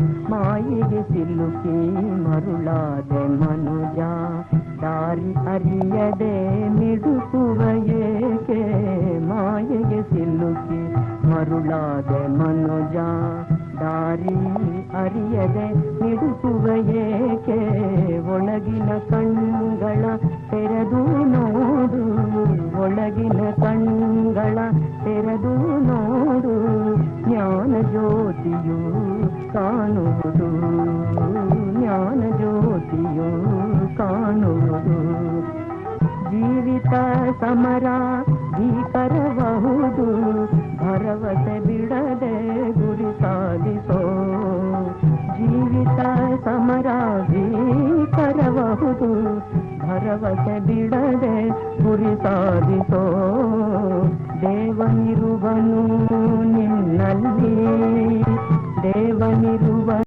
ಮಾಯಿಗೆ ಸಿಲುಕಿ ಮರುಳಾದೆ ಮನುಜ, ದಾರಿ ಅರಿಯದೆ ಮಿಡುಕುವ ಏಕೆ? ಮಾಯೆಗೆ ಸಿಲುಕಿ ಮರುಳಾದೆ ಮನುಜ, ದಾರಿ ಅರಿಯದೆ ಮಿಡುಕುವ ಏಕೆ? ಒಳಗಿನ ಕಣ್ಣುಗಳ ತೆರೆದು ನೋಡು, ಒಳಗಿನ ಕಣ್ಣುಗಳ ತೆರೆದು ಜ್ಯೋತಿಯು ಕಾಣುವುದು ಜ್ಞಾನ ಜ್ಯೋತಿಯು ಕಾಣುವುದು ಜೀವಿತ ಸಮರ ಭೀಕರಬಹುದು ಭರವಸೆ ಬಿಡದೆ ಗುರಿ ಸಾಧಿಸೋ ಜೀವಿತ ಸಮರ ಭೀಕರಬಹುದು ಭರವಸೆ ಬಿಡದೆ ಗುರಿ ಸಾಧಿಸೋ ದೇವನಿರುವನು ನಿನ್ನಲ್ಲಿ ದೇವನಿರುವ